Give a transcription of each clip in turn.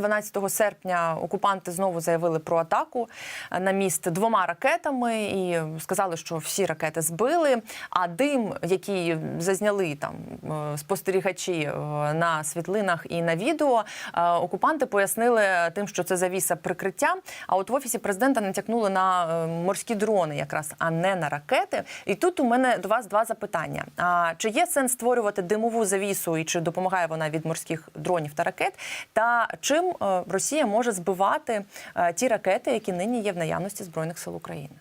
12 серпня окупанти знову заявили про атаку на міст двома ракетами і сказали, що всі ракети збили. А дим, який зазняли там е, спостерігачі е, на світлинах і на відео, е, окупанти пояснили тим, що це завіса прикриття. А от в офісі президента натякнули на морські дрони, якраз а не на ракети. І тут у мене до вас два запитання: а чи є сенс створювати димову завісу, і чи допомагає вона від морських дронів та ракет? Та чим е, Росія може збивати е, ті ракети, які нині є в наявності збройних сил України?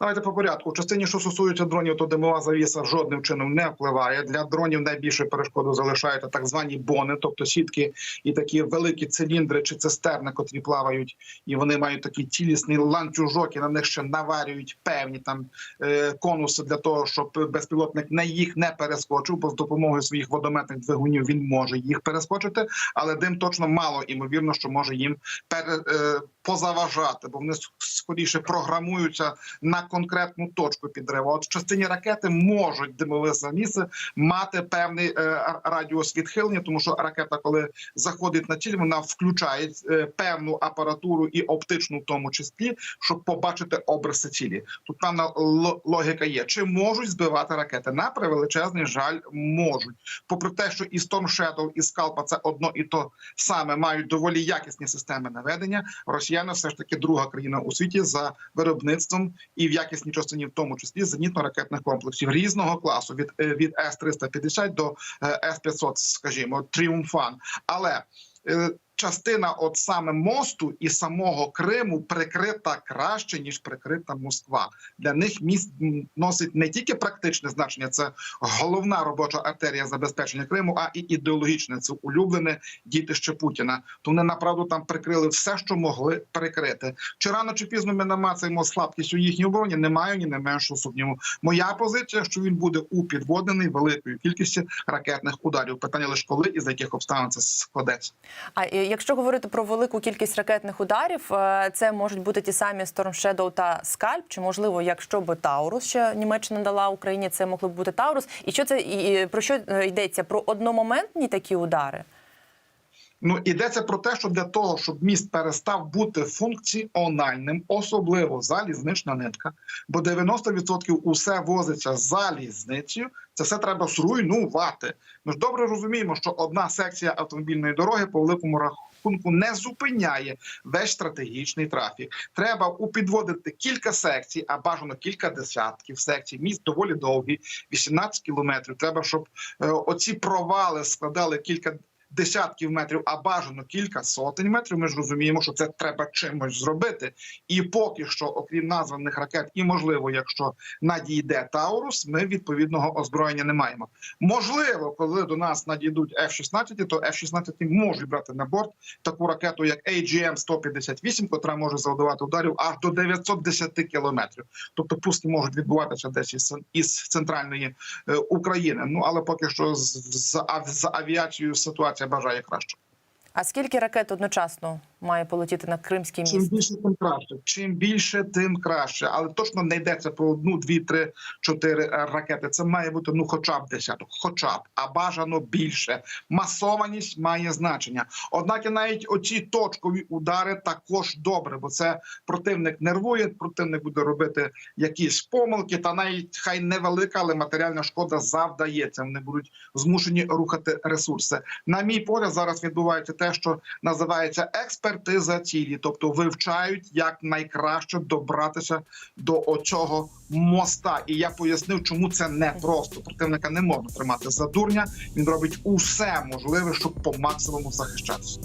Давайте по порядку. Частині, що стосується дронів, то димова завіса жодним чином не впливає. Для дронів найбільше перешкоду залишають так звані бони, тобто сітки і такі великі циліндри чи цистерни, котрі плавають, і вони мають такий цілісний ланцюжок, і на них ще наварюють певні там е, конуси для того, щоб безпілотник не їх не перескочив, бо з допомогою своїх водометних двигунів він може їх перескочити, але дим точно мало імовірно, що може їм пере, е, позаважати, бо вони скоріше програмуються на конкретну точку підриву. От частині ракети можуть димові завіси мати певний е, радіус відхилення, тому що ракета, коли заходить на ціль, вона включає е, певну апаратуру і оптичну, в тому числі, щоб побачити обриси цілі. Тут певна логіка є. Чи можуть збивати ракети? На превеличезний жаль, можуть. Попри те, що і Storm Shadow, і Scalpa – це одно і то саме мають доволі якісні системи наведення. Росіяни все ж таки друга країна у світі за виробництвом і в якісній частині, в тому числі зенітно-ракетних комплексів різного класу від, е, від С-350 до е, С-500, скажімо, Тріумфан. Але е, частина, от саме мосту і самого Криму, прикрита краще ніж прикрита Москва. Для них міст носить не тільки практичне значення, це головна робоча артерія забезпечення Криму, а і ідеологічне це улюблене дітище Путіна. То вони направду там прикрили все, що могли прикрити. Чи рано чи пізно ми намацаємо слабкість у їхній обороні? Не маю ні не меншого сумніву. Моя позиція, що він буде упідводений великою кількістю ракетних ударів. Питання лише коли і за яких обставин це складеться. А е, якщо говорити про велику кількість ракетних ударів, е, це можуть бути ті самі Storm Shadow та Скальп, чи можливо, якщо би Таурус ще Німеччина дала Україні, це могли б бути Таурус. І що це і про що е, йдеться? Про одномоментні такі удари? Ну ідеться про те, що для того, щоб міст перестав бути функціональним, особливо залізнична нитка, бо 90% усе возиться залізницею. Це все треба зруйнувати. Ми ж добре розуміємо, що одна секція автомобільної дороги по великому рахунку не зупиняє весь стратегічний трафік. Треба упідводити кілька секцій, а бажано кілька десятків секцій. Міст доволі довгий, 18 кілометрів. Треба, щоб е, оці провали складали кілька десятків метрів, а бажано кілька сотень метрів. Ми ж розуміємо, що це треба чимось зробити. І поки що, окрім названих ракет, і можливо, якщо надійде Таурус, ми відповідного озброєння не маємо. Можливо, коли до нас надійдуть F-16, то F-16 можуть брати на борт таку ракету, як AGM-158, котра може завдавати ударів аж до 910 кілометрів. Тобто пуски можуть відбуватися десь із, центральної е, України. Ну але поки що з, з, з авіацією ситуація бажає краще. А скільки ракет одночасно має полетіти на Кримський Чим більше, тим краще. Чим більше, тим краще. Але точно не йдеться про одну, дві, три, чотири е, ракети. Це має бути ну, хоча б десяток, хоча б, а бажано більше. Масованість має значення. Однак і навіть оці точкові удари також добре, бо це противник нервує, противник буде робити якісь помилки, та навіть хай невелика, але матеріальна шкода завдається. Вони будуть змушені рухати ресурси. На мій погляд, зараз відбувається те, що називається експертиза цілі, тобто вивчають як найкраще добратися до оцього моста. І я пояснив, чому це не просто противника не можна тримати за дурня. Він робить усе можливе, щоб по максимуму захищатися.